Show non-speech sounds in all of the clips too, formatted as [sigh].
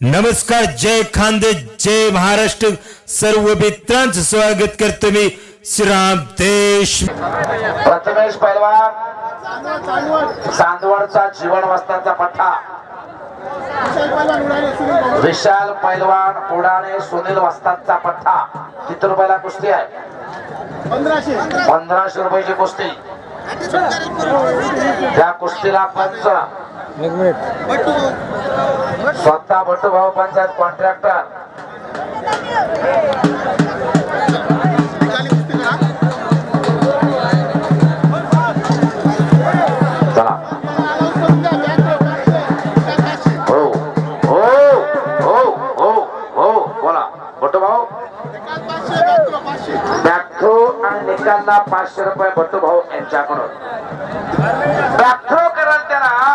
नमस्कार जय खानदे जय महाराष्ट्र. सर्व मित्रांचं स्वागत करतो मी श्रीराम देश. प्रथमेश पैलवान चांदवडचा जीवन वस्ताचा पठ्ठा विशाल पैलवान उडाणे सुनील वस्तादचा पठ्ठा किती रुपयाला कुस्ती आहे? पंधराशे. पंधराशे रुपयाची कुस्ती. त्या कुस्तीला पंच. स्वतः भट्टूभाऊ पंचायत कॉन्ट्रॅक्टर पाचशे. रुपये यांच्याकडून. कराल त्याला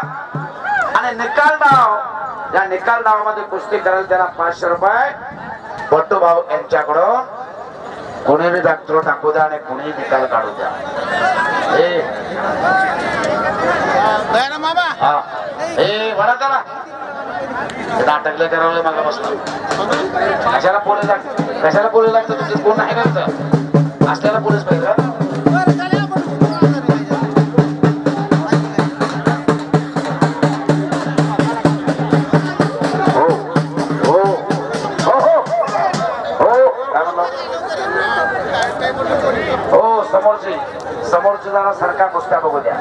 आणि निकाल डाव या निकाल डावामध्ये कुस्ती कराल त्याला पाचशे रुपये. भट्टूभाऊ यांच्याकडून कोणी बी बॅक्थ्रो टाकू द्या आणि कोणी निकाल काढू द्या. ए. मामा. हा. ए बरा त्याला. ते नाटकले करावं मागा बसला. कशाला पोलीस कशाला पोलीस लागतं? तुमचं कोण नाही करतं असल्याला पोलीस पाहिजे हो समोरची. समोरची जरा सारखा कुस्त्या बघू द्या.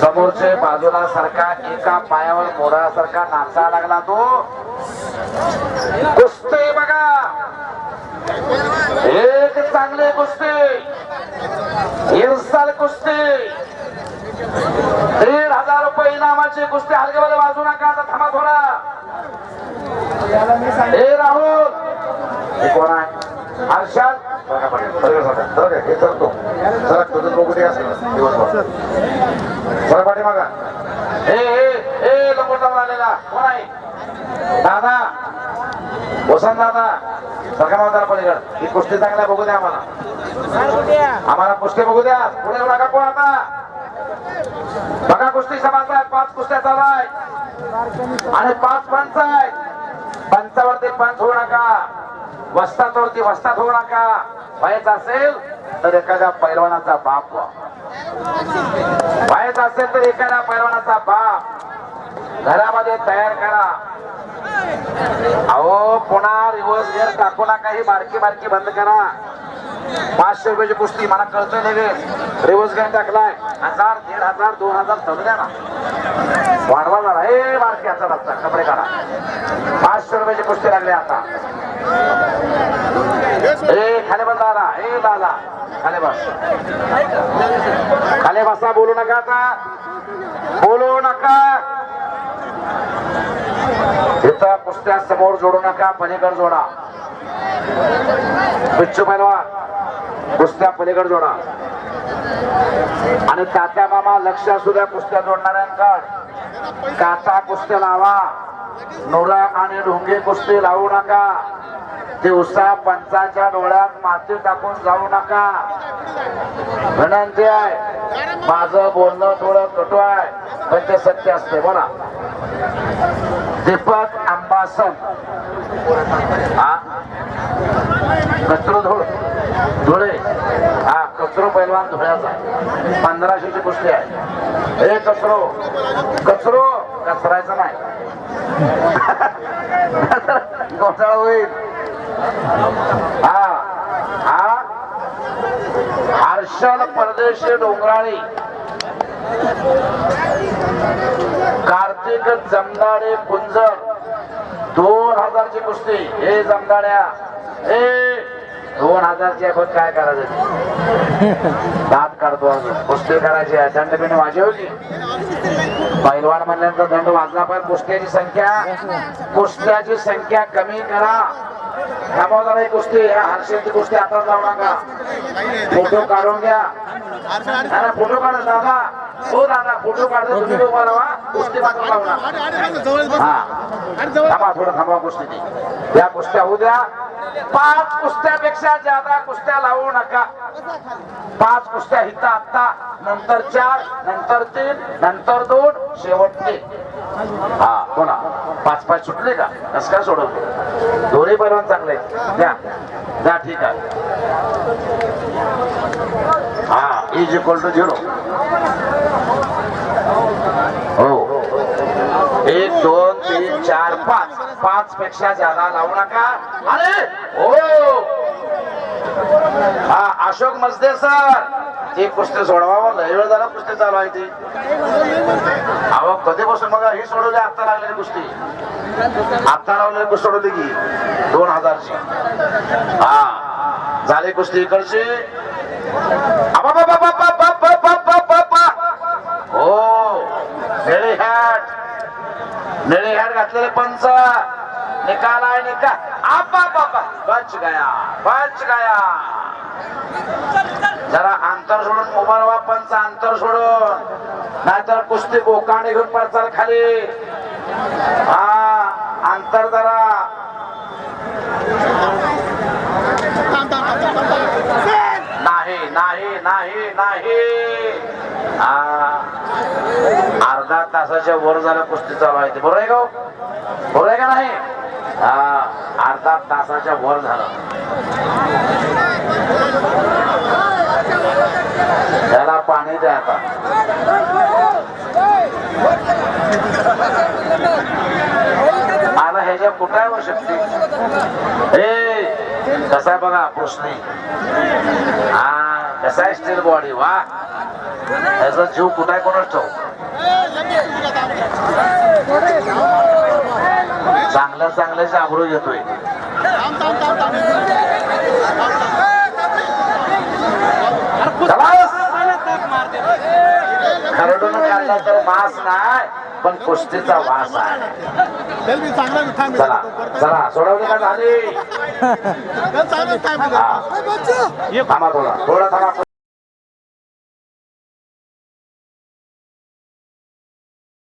समोरचे बाजूला सारखा एका पायावर मोरासारखा नाचा लागला तो. कुस्ते बघा. एक चांगले कुस्ती. इरसाल कुस्ती. दीड हजार रुपये इनामाची कुस्ती हलगेवाले वाजू नका आता थांबा थोडा. हे राहुल. कोणा कोण आहे? हर्षद बघा हे करतो जरा तुझं बघू दे असं दिवसभर जरा पाठीमागा ए ए ए लंगोटावर आलेला कोण आहे दादा वसंत दादा सरका मावताला पलीकड ही कुस्ती चांगल्या बघू द्या आम्हाला आम्हाला कुस्ती बघू द्या पुढे नका कोण आता बघा कुस्ती समाज आहे पाच कुस्त्या चालू आहेत आणि पाच पंच आहेत पंचावरती पंच होऊ नका वस्तातवरती वस्तात होऊ नका. व्हायचं असेल तर एखाद्या पैलवानाचा बाप व्हा. व्हायचं असेल तर एखाद्या पैलवानाचा बाप. घरामध्ये तयार करा. अहो पुन्हा रिव्हर्स गेअर टाकू नका. ही बारकी बारकी बंद करा. पाचशे रुपयाची कुस्ती मला कळतं लगेच. रिवर्स गेअर टाकलाय. हजार दीड हजार दोन हजार चालू द्या ना. वाढवा झाला हे बारक्याचा रस्ता कपडे काढा. पाचशे रुपयाची कुस्ती लागली आता. ए खाली बस दादा. ए दादा. खाली बस. खाली बसा बोलू नका आता. बोलू नका. इथं कुस्त्या समोर जोडू नका. पलीकड जोडा. बिच्छू पैलवान. कुस्त्या पलीकड जोडा. आणि तात्या मामा लक्ष असू द्या कुस्त्या जोडणाऱ्यांकड काचा कुस्त्या लावा. नोरा आणि ढोंगे कुस्ती लावू नका. दिवसा पंचाच्या डोळ्यात माती टाकून जाऊ नका. विनंती आहे माझं बोलणं थोडं कटू आहे पण ते सत्य असते बोला. दीपक अंबासन. कचरो कचरो पैलवान धुळ्याचा. आहे. पंधराशेची कुस्ती आहे. हे कचरो कचरो कचरायचा नाही. [laughs] घोटाळा होईल. हा हा. हर्षल परदेशी डोंगराळी. कार्तिक जमदाडे कुंजर. दोन हजारची कुस्ती. हे जमदाड्या. हे दोन हजारची आहे पण काय करायचं? दात काढतो अजून कुस्ती करायची आहे. दंड बिंड वाजवली. होती पैलवान म्हणल्यानंतर दंड वाजला पण कुस्त्याची संख्या कुस्त्याची संख्या कमी करा. थांबव कुस्ती या हर्षेची कुस्ती आता लावू नका फोटो काढून घ्या दादा फोटो काढा दादा हो दादा फोटो काढतो तुम्ही उभा राहा कुस्ती हा थांबा थोडं थांबा कुस्ती त्या कुस्त्या होऊ द्या पाच कुस्त्यापेक्षा ज्यादा कुस्त्या लावू नका पाच कुस्त्या हिता आत्ता नंतर चार नंतर तीन नंतर दोन शेवटचे हा बोला पाच पाच सुटले का कसं काय सोडवतो दोन्ही पैलवान चांगले. द्या द्या ठीक आहे. हा इज इक्वल टू झिरो हो. एक दोन तीन चार पाच. पाच पेक्षा ज्यादा लावू नका. अरे! हो. हा अशोक मजदे सर. हे कुस्ती सोडवा लय वेळ झाला कुस्ती चालू आहे ती. अहो कधीपासून मग ही सोडवली आत्ता लागलेली कुस्ती. आत्ता लावलेली गोष्ट सोडवली की दोन हजारची. हा झाली कुस्ती इकडची. हो निळे हॅट निळे हॅट घातलेले पंच. निकाल आहे निकाल. आपा बापा बच गया पंच गया. परवा सोडून पंच अंतर सोडून नाहीतर कुस्ती बोकाने घेऊन पडचाल खाली. हा अंतर जरा. नाही नाही नाही नाही. अर्धा तासाच्या वर झालं कुस्ती चालू आहे बरोबर आहे का हो? बरोबर आहे का नाही? हा अर्धा तासाच्या वर झालं. त्याला पाणी द्या आता. मला ह्याच्या कुठं येऊ शकते हे कसा आहे बघा कृष्णी हा कसा आहे स्टील बॉडी वा. त्याचा जीव कुठं आहे कोणाच ठेव चांगल्या चांगल्याचे आबरू घेतोय. खरडून काढला तर मास नाही पण कुस्तीचा वास आहे. चला चला सोडवली का झाली? हा. थांबा थोडा थोडा थांबा.